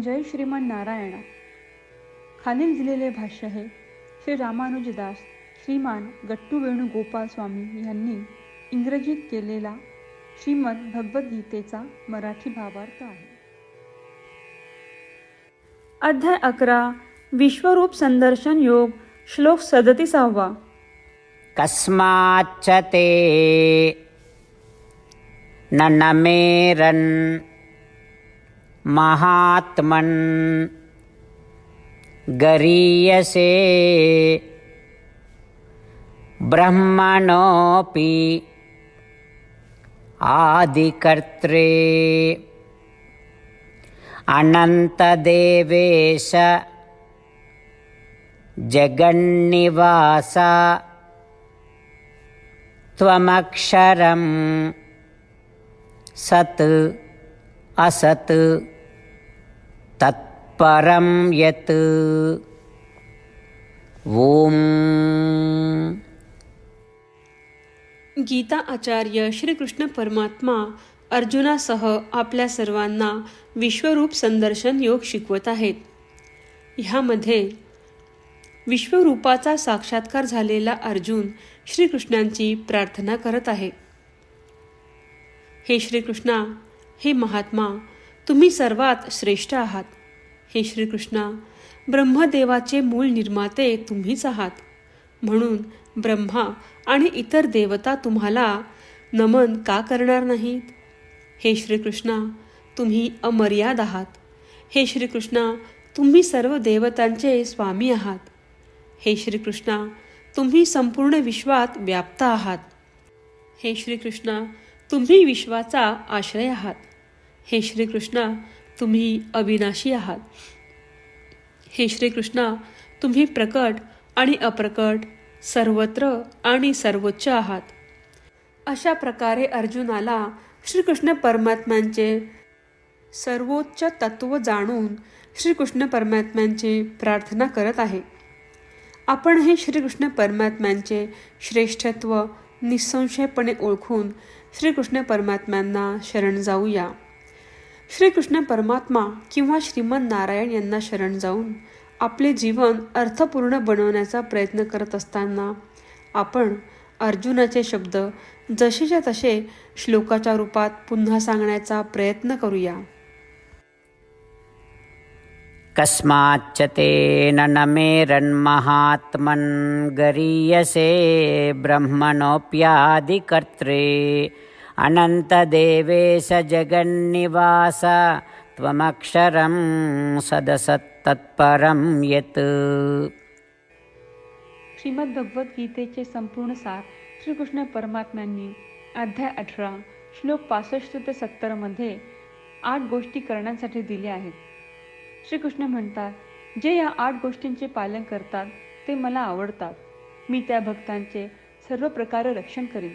जय श्रीमन नारायणा. खालील दिलेले भाष्य हे श्री रामानुजदास श्रीमान गट्टू वेणुगोपाल स्वामी यांनी इंग्रजीत केलेला श्रीमद भगवद्गीतेचा मराठी भावार्थ आहे. अध्याय अकरा. विश्वरूप संदर्शन योग श्लोक सदतीसावा. कस्माच्च ते न नमेरन् महात्मन्। गरीयसे ब्रह्मणोऽपि आदिकर्त्रे। अनन्तदेवेश जगन्निवास त्वमक्षरं सत् असत् परम यत्। ओम। गीता आचार्य श्रीकृष्ण परमात्मा अर्जुनासह आपल्या सर्वांना विश्वरूप संदर्शन योग शिकवत आहेत. ह्यामध्ये विश्वरूपाचा साक्षात्कार झालेला अर्जुन श्रीकृष्णांची प्रार्थना करत आहे. हे श्रीकृष्णा हे महात्मा तुम्ही सर्वात श्रेष्ठ आहात. हे श्रीकृष्णा ब्रह्मदेवाचे मूळ निर्माते तुम्हीच आहात. म्हणून ब्रह्मा आणि इतर देवता तुम्हाला नमन का करणार नाहीत? हे श्रीकृष्णा तुम्ही अमर्याद आहात. हे श्रीकृष्णा तुम्ही सर्व देवतांचे स्वामी आहात. हे श्रीकृष्णा तुम्ही संपूर्ण विश्वात व्याप्त आहात. हे श्रीकृष्णा तुम्ही विश्वाचा आश्रय आहात. हे श्रीकृष्णा तुम्ही अविनाशी आहात. हे श्रीकृष्णा तुम्ही प्रकट आणि अप्रकट सर्वत्र आणि सर्वोच्च आहात. अशा प्रकारे अर्जुनाला श्रीकृष्ण परमात्म्यांचे सर्वोच्च तत्व जाणून श्रीकृष्ण परमात्म्यांची प्रार्थना करत आहे. आपण हे श्रीकृष्ण परमात्म्यांचे श्रेष्ठत्व निसंशयपणे ओळखून श्रीकृष्ण परमात्म्यांना शरण जाऊया. श्रीकृष्ण परमात्मा किंवा श्रीमन नारायण यांना शरण जाऊन आपले जीवन अर्थपूर्ण बनवण्याचा प्रयत्न करत असताना आपण अर्जुनाचे शब्द जसेच्या तसे श्लोकाच्या रूपात पुन्हा सांगण्याचा प्रयत्न करूया. कस्माच्च तेन न मेरन्महात्मन् गरीयसे ब्रह्मणोऽप्यादिकर्त्रे अनन्तदेवेश जगन्निवास त्वमक्षरं सदसत्तत्परं यत्। श्रीमद्भगवद्गीतेचे संपूर्ण सार श्रीकृष्ण परमात्म्यांनी अध्याय अठरा श्लोक पासष्ट ते सत्तरमध्ये आठ गोष्टी करण्यासाठी दिल्या आहेत. श्रीकृष्ण म्हणतात जे या आठ गोष्टींचे पालन करतात ते मला आवडतात. मी त्या भक्तांचे सर्व प्रकारे रक्षण करीन.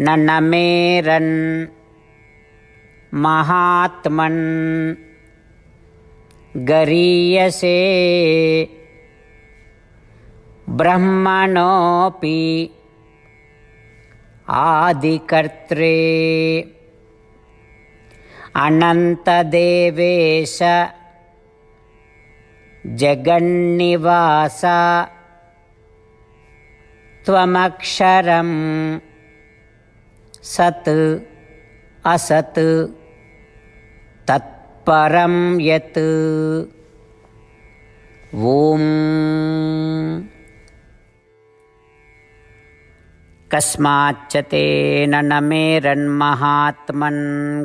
न नमेरन् महात्मन् गरीयसे ब्रह्मणोऽपि आदिकर्त्रे अनन्तदेवेश जगन्निवास त्वमक्षरं सत् असत् तत्परं यत्। ॐ। कस्माच्च तेन न मेरन्महात्मन्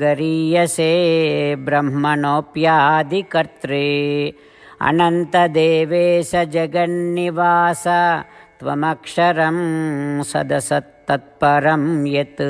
गरीयसे ब्रह्मणोऽप्यादिकर्त्रे अनन्तदेवेश जगन्निवास त्वमक्षरं तत्परं यत्